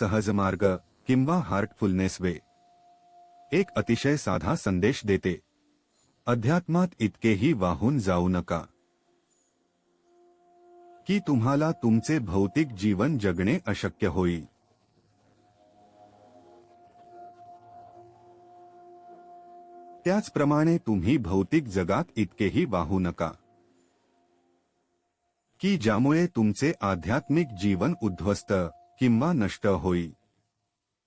सहज मार्ग, किंवा हार्टफुलनेस वे एक अतिशय साधा संदेश देते. अध्यात्मात इतकेही वाहून जाऊ नका. की तुम्हाला तुमचे भौतिक जीवन जगणे अशक्य होईल. त्याचप्रमाणे तुम्ही भौतिक जगात इतकेही वाहू नका. की ज्यामुळे तुमचे आध्यात्मिक जीवन उद्ध्वस्त किंवा नष्ट होई.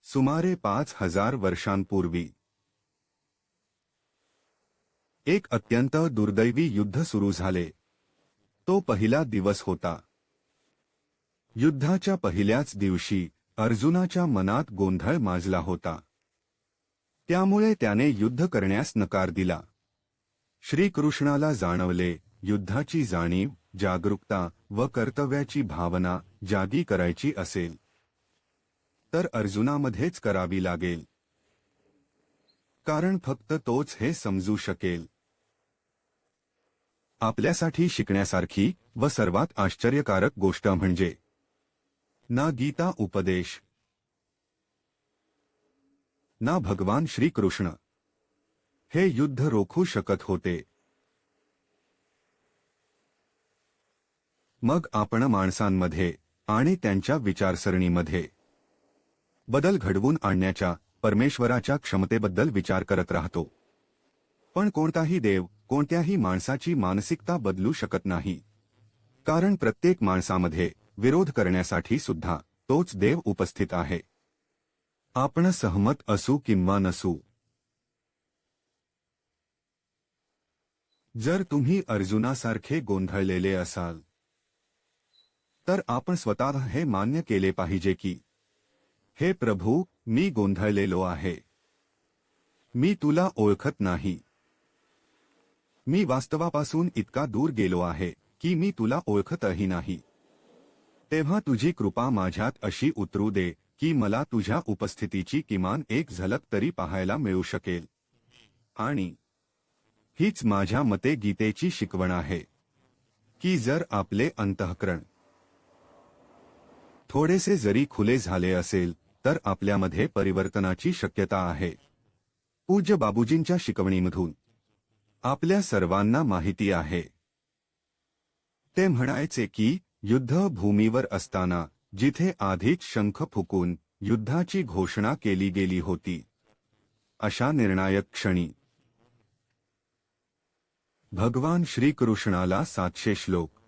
सुमारे पाच हजार वर्षांपूर्वी. एक अत्यंत दुर्दैवी युद्ध सुरू झाले. तो पहिला दिवस होता. युद्धाच्या पहिल्याच दिवशी अर्जुनाच्या मनात गोंधळ माजला होता. त्यामुळे त्याने युद्ध करण्यास नकार दिला. श्रीकृष्णाला जाणवले युद्धाची जाणीव जागरूकता व कर्तव्याची भावना जागी करायची असेल तर अर्जुनामध्येच करावी लागेल. कारण फक्त तोच हे समजू शकेल. आपल्यासाठी शिकण्यासारखी व सर्वात आश्चर्यकारक गोष्ट म्हणजे ना गीता उपदेश ना भगवान श्रीकृष्ण. हे युद्ध रोखू शकत होते. मग आपण माणसांमध्ये आणि त्यांच्या विचारसरणीमध्ये बदल घडवून आणण्याच्या परमेश्वराच्या क्षमतेबद्दल विचार करत राहतो. पण कोणताही देव कोणत्याही माणसाची मानसिकता बदलू शकत नाही. कारण प्रत्येक माणसामध्ये विरोध करण्यासाठी सुद्धा तोच देव उपस्थित आहे. आपण सहमत असू किंवा नसू. जर तुम्ही अर्जुनासारखे गोंधळलेले असाल तर आपण स्वतः हे मान्य केले पाहिजे की हे प्रभू मी गोंधळलेलो आहे. मी तुला ओळखत नाही. मी वास्तवापासून इतका दूर गेलो आहे की मी तुला ओळखतही नाही. तेव्हा तुझी कृपा माझ्यात अशी उतरू दे की मला तुझ्या उपस्थितीची किमान एक झलक तरी पाहायला मिळू शकेल. आणि हीच माझ्या मते गीतेची शिकवण आहे की जर आपले अंतःकरण थोडेसे जरी खुले झाले असेल तर आपल्यामध्ये परिवर्तनाची शक्यता आहे. पूज्य बाबूजींच्या शिकवणीमधून. आपल्या सर्वांना माहिती आहे. ते म्हणायचे की युद्ध भूमीवर असताना जिथे आधीच शंख फुकून युद्धाची घोषणा केली गेली होती. अशा निर्णायक क्षणी. भगवान श्रीकृष्णाला सातशे श्लोक.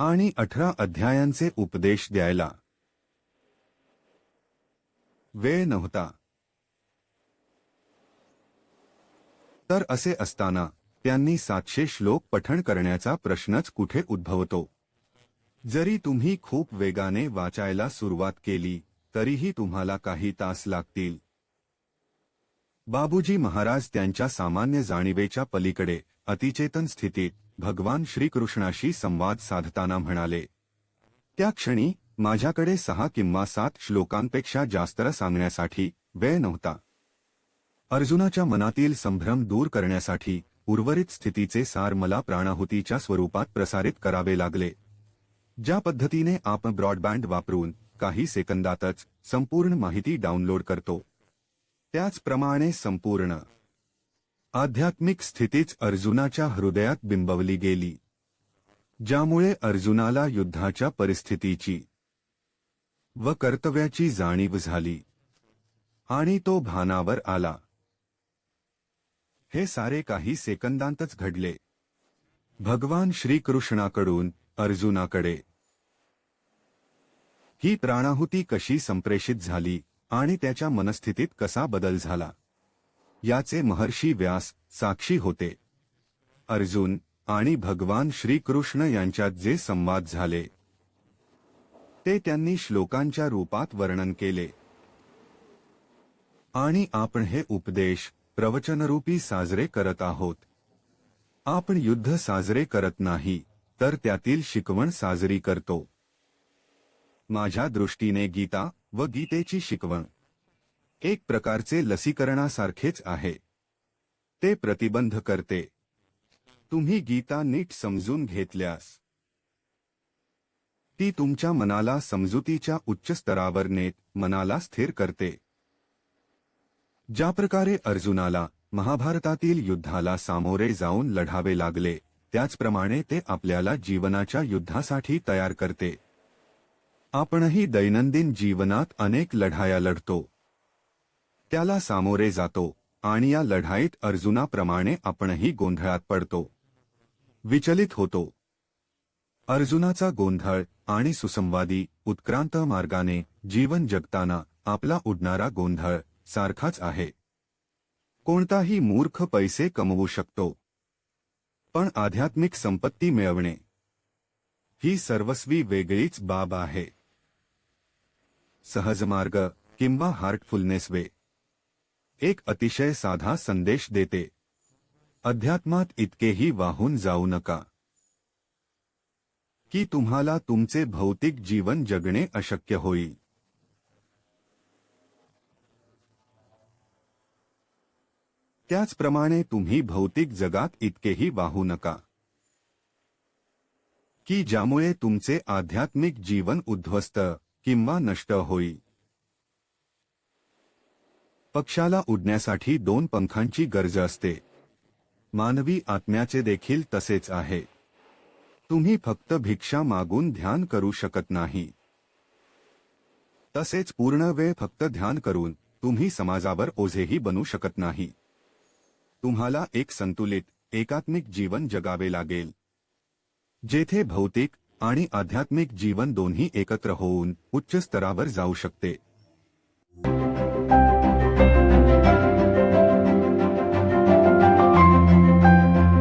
आणि अठरा अध्यायांचे उपदेश द्यायला. वेळ नव्हता. तर असे असताना त्यांनी सातशे श्लोक पठण करण्याचा प्रश्नच कुठे उद्भवतो? जरी तुम्ही खूप वेगाने वाचायला सुरुवात केली तरीही तुम्हाला काही तास लागतील. बाबूजी महाराज त्यांच्या सामान्य जाणीवेच्या पलीकडे अतिचेतन स्थितीत भगवान श्रीकृष्णाशी संवाद साधताना म्हणाले त्या क्षणी माझ्याकडे सहा किंवा सात श्लोकांपेक्षा जास्त सांगण्यासाठी वेळ नव्हता. अर्जुनाच्या मनातील संभ्रम दूर करण्यासाठी उर्वरित स्थितीचे सार मला प्राणाहुतीच्या स्वरूपात प्रसारित करावे लागले. ज्या पद्धतीने आपण ब्रॉडबँड वापरून काही सेकंदातच संपूर्ण माहिती डाउनलोड करतो त्याचप्रमाणे संपूर्ण आध्यात्मिक स्थितीच अर्जुनाच्या हृदयात बिंबवली गेली ज्यामुळे अर्जुनाला युद्धाच्या परिस्थितीची व कर्तव्याची जाणीव झाली आणि तो भानावर आला. हे सारे काही सेकंदांतच घडले. भगवान श्रीकृष्णाकडून अर्जुनाकडे. ही प्राणाहुती कशी संप्रेषित झाली आणि त्याच्या मनस्थितीत कसा बदल झाला? याचे महर्षी व्यास साक्षी होते. अर्जुन आणि भगवान श्रीकृष्ण यांच्यात जे संवाद झाले ते त्यांनी श्लोकांच्या रूपात वर्णन केले. आणि आपण हे उपदेश प्रवचनरूपी साजरे करत आहोत. आपण युद्ध साजरे करत नाही तर त्यातील शिकवण साजरी करतो. माझ्या दृष्टीने गीता व गीतेची शिकवण. एक प्रकारचे लसीकरणासारखेच आहे. ते प्रतिबंध करते. तुम्ही गीता नीट समजून घेतल्यास. ती तुमच्या मनाला समजुतीच्या उच्च स्तरावर नेत मनाला स्थिर करते. ज्या प्रकारे अर्जुनाला महाभारतातील युद्धाला सामोरे जाऊन लढावे लागले त्याचप्रमाणे ते आपल्याला जीवनाच्या युद्धासाठी तयार करते. आपणही दैनंदिन जीवनात अनेक लढाया लढतो. त्याला सामोरे जातो आणि या लढाईत अर्जुनाप्रमाणे आपणही गोंधळात पडतो. विचलित होतो. अर्जुनाचा गोंधळ आणि सुसंवादी उत्क्रांत मार्गाने जीवन जगताना आपला उडणारा गोंधळ सारखाच आहे. कोणताही मूर्ख पैसे कमवू शकतो. पण आध्यात्मिक संपत्ती मिळवणे ही सर्वस्वी वेगळीच बाब आहे. सहज मार्ग किंवा हार्टफुलनेस वे एक अतिशय साधा संदेश देते. अध्यात्मात इतकेही वाहून जाऊ नका. की तुम्हाला तुमचे भौतिक जीवन जगणे अशक्य होईल त्याचप्रमाणे तुम्ही भौतिक जगात इतकेही वाहू नका. की ज्यामुळे तुमचे आध्यात्मिक जीवन उद्ध्वस्त किंवा नष्ट होईल पक्षाला उडण्यासाठी दोन पंखांची गरज असते. मानवी आत्म्याचे देखील तसेच आहे. तुम्ही फक्त भिक्षा मागून ध्यान करू शकत नाही. तसेच पूर्ण वेळ फक्त ध्यान करून तुम्ही समाजावर ओझेही बनू शकत नाही. तुम्हाला एक संतुलित एकात्मिक जीवन जगावे लागेल. जेथे भौतिक आणि आध्यात्मिक जीवन दोन्ही एकत्र होऊन उच्च स्तरावर जाऊ शकते.